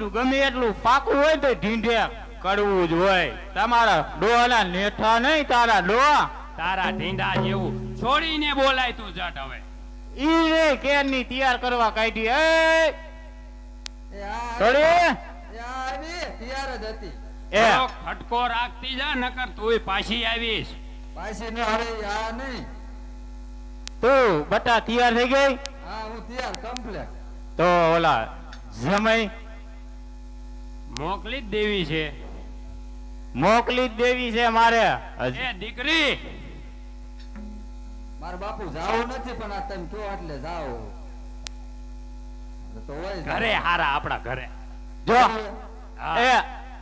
ગમે એટલું પાકું હોય તો ઢીંઢે કડવું જ હોય. તમારા ડોહાના નેઠા નહીં તારા ડોહા. તારા ઢીંડા જેવું. છોડીને બોલાય તું જટ હવે. ઈ રે કેરની તૈયાર કરવા કાઢી. એ! આવી. તૈયાર જ હતી. એ. ફટકો રાખતી જા નકર તુંય પાછી આવીશ. પાછી ન હવે આ નહીં. તું બટા તૈયાર થઈ ગઈ? હા હું તૈયાર કમ્પ્લેટ તો ઓલા જમાઈ મોકલી જ દેવી છે. મોકલી જ દેવી છે મારે. એ દીકરી! મારા બાપુ જાવ નથી પણ આ તમે કયો એટલે જાઓ. તો હોય જાઓ. ઘરે હારા આપણા ઘરે. જો એ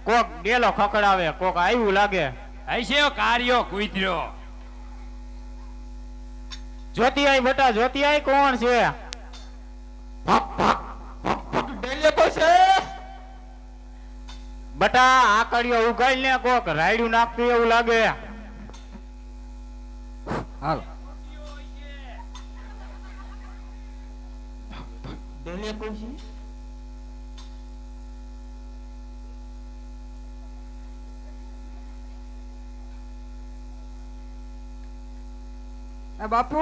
કોક ગેલો ખકડાવે કોક આવ્યું લાગે. હશે કાર્યો કૂતર્યો. જ્યોતિ આઈ બટા જ્યોતિ આઈ કોણ છે? બટા આકડીઓ ઉગાડી ને કોક રાયડું નાખતું એવું લાગે. હાલો. એ બાપુ.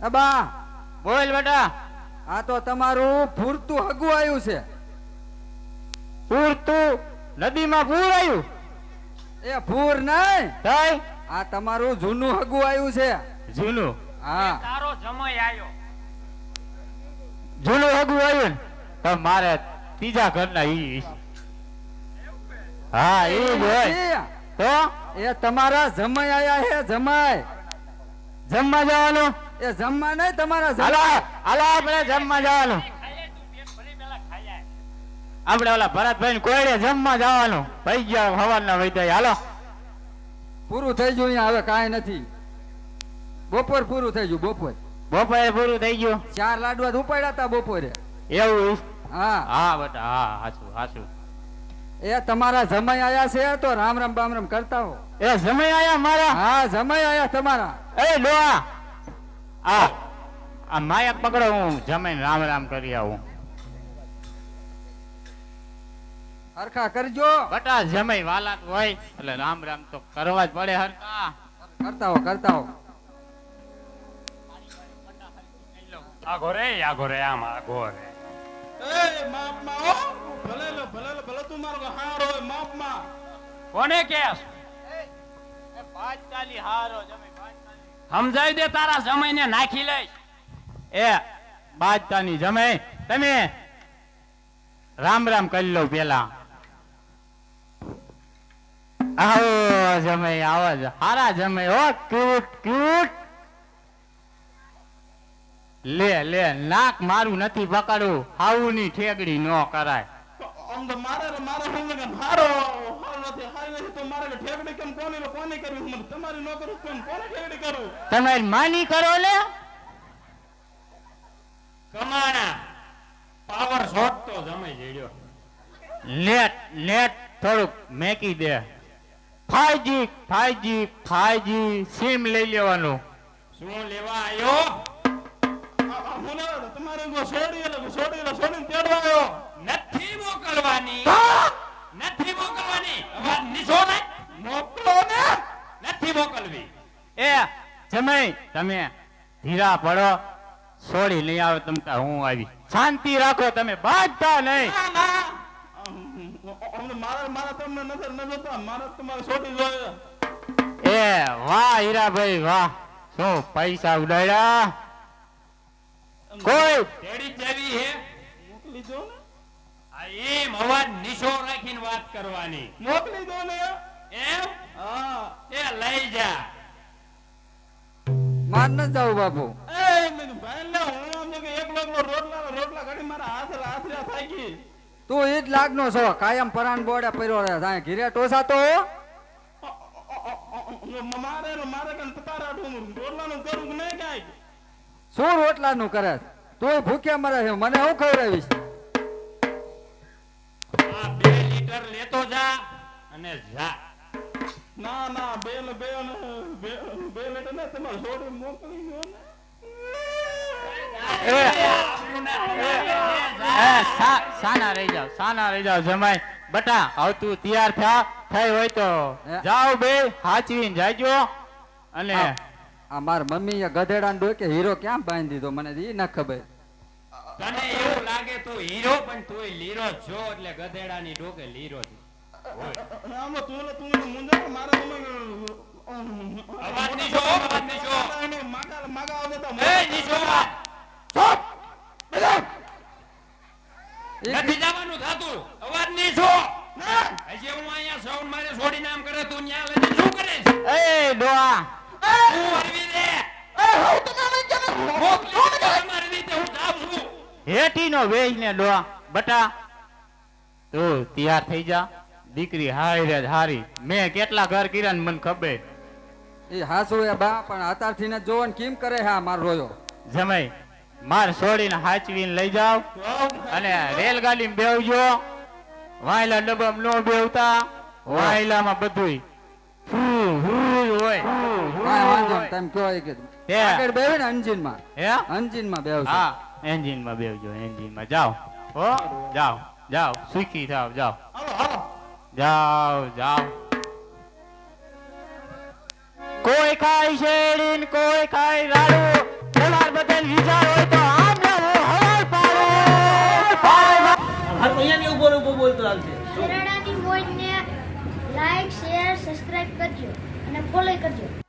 એ બા. બોલ બેટા. આ તો તમારું પૂરતું હગું આવ્યું છે. પૂર તું નદીમાં પૂર આવ્યું? એ પૂર નહીં. થાય આ તમારું જૂનું હગું આવ્યું છે. જૂનું? હા. તારો જમય આવ્યો. જૂનું હગું આવ્યું તો મારે ત્રીજા ઘરના ઈ હા એ જ હોય. તો? એ તમારા જમાઈ આયા હે જમાઈ. જમવા જવાનું? એ જમવા નહીં તમારા હાલો હાલો આપણે જમવા જવાનું. આપણે ઓલા ભરતભાઈ કોયડે જમવા જવાનું. ભાઈ ગયા હવાના વૈદ્ય હાલો. પૂરું થઈ ગયું અહીંયા હવે કાંઈ નથી. બપોર પૂરું થઈ ગયું બપોર. બપોરે પૂરું થઈ ગયું? ચાર લાડવા ઉપાડ્યા હતા બપોરે. એવું? હા. હા બેટા હા હાચું હાચું. એ તમારા જમાઈ આયા છે તો રામ રામ બામ રામ કરતા હો. એ જમાઈ આયા મારા? હા જમાઈ આયા તમારા. એ લો આ આ માયક પકડો હું જમાઈ રામ રામ કરી આવું. હરખા કરજો. બટા જમાઈ વાલા હોય. એટલે રામ રામ તો કરવા જ પડે હરખા. કરતા હો કરતા હો. આગો રે આગો રે આમ આગો રે એ માપમાં હો. ભલે લો ભલે લો ભલે તું મારો હારો હોય માપમાં. કોને કેસ? સમજાવી દે તારા જમાઈને નાખી લઈ. એ બાજતાની જમાઈ. તમે રામ રામ કરી લો પેલા. આવો જમે આવો જ. હારા જમે. હો ક્યુટ ક્યુટ. લે લે નાક મારું નથી પકડવું. હાવું ની ઠેગડી ન કરાય મને તમારી કરું? માની લે. કમાણા પાવર શોટ તો નેટ નેટ થોડુંક મેકી દે. ફાઈજી ફાઈજી ફાઈજી સિમ લઈ લેવાનું. શું લેવા આવ્યો તમારે છોડી છોડી છોડીને તેડવા આવ્યો નથી મોકલવાની. નથી મોકલવાની. નિશો ને? મોકલો ને? નથી મોકલવી. એ જમાઈ તમે ધીરા પડો. છોડી નહીં આવે તમતા હું આવી. શાંતિ રાખો તમે બાધતા નહીં. મારા મારા તમને નજર ન જોતા મારા તમારે છોડી જોઈએ એ વાહ હીરાભાઈ વાહ. શું પૈસા ઉડાડ્યા? કોઈ! તેડી જેવી હે? મોકલી દો ને. આ એમ અવાજ નિશો રાખીને વાત કરવાની. મોકલી દો ને. એમ? હા. એ લઈ જા. માર ન જાવ બાપુ. એ મેં ભાઈ લે હું આમ લોકો કે એકલો એકલો રોટલા રોટલા ઘડી મારા હાથ થાય ગઈ તું એ જ લાગનો છો. કાયમ પરાન બોડે પડ્યો રહે. સાંઈ ઘીરે ટોસા તો? મારે મારે કન તારા રોટલાનું કરું કે નહીં કાઈ? શું રોટલાનું કરે તોય ભૂખ્યા મરે છે. મને હું ખવડાવીશ આ બે લીટર લેતો જા અને જા. ના ના બે બે બે લેટર ને. તમારે છોડી મોકલી ગયો ને સાના રહી જાવ સાના રહી જાવ જમાઈ બટા હવે તું તૈયાર થા થઈ હોય તો? જાઓ બે હાચવીને જાજો અને. આ માર મમ્મી ગધેડા ડોકે હીરો ક્યાં બાંધી દીધો મને એ ન ખબર તને એવું લાગે તું હીરો પણ તું લીરો જ છો એટલે ગધેડાની ડોકે લીરો છે આમાં તું તું એને મારા તમે, અવાજ નહીં છો, અવાજ નહીં છો. એને માગા માગા આવે તો એ નીચો નથી જવાનું થાતું અવાજ નહીં છો હજી હું અહીંયા સાઉન્ડ મારે છોડીને આમ કરે તું ન્યા લઈને શું કરે છે એ ડોહા. તું હરવી દે મોકલી દે તમારી રીતે હું જાઉં છું હેઠીનો વેચને ડોહા. બટા તું તૈયાર થઈ જા. દીકરી હારી રે હારી. મેં કેટલા ઘર કર્યા ને મને ખબર. એ હાસુ એ બા પણ અત્યારથી ને જોવો ને કેમ કરે હા માર રોયો? જમાઈ માર છોડીને હાચવીને લઈ જાવ અને રેલગાડીમાં બેવજો વાયલા ડબ્બામાં નો બેવતા વાયલામાં બધુંય. હોય. કાંઈ વાંધો નહીં. તમે કયો એ કીધું હે. આગળ બેવે ને અંજીનમાં. હે? અંજીનમાં બેવ હા. એન્જિનમાં બેવજો એન્જિનમાં. જાઓ. હો? જાઓ જાઓ. સુખી થાવ જાઓ. જાઓ જાઓ. કોઈ ખાય શેરડી કોઈ ખાય રાડું. ફોલો કરજો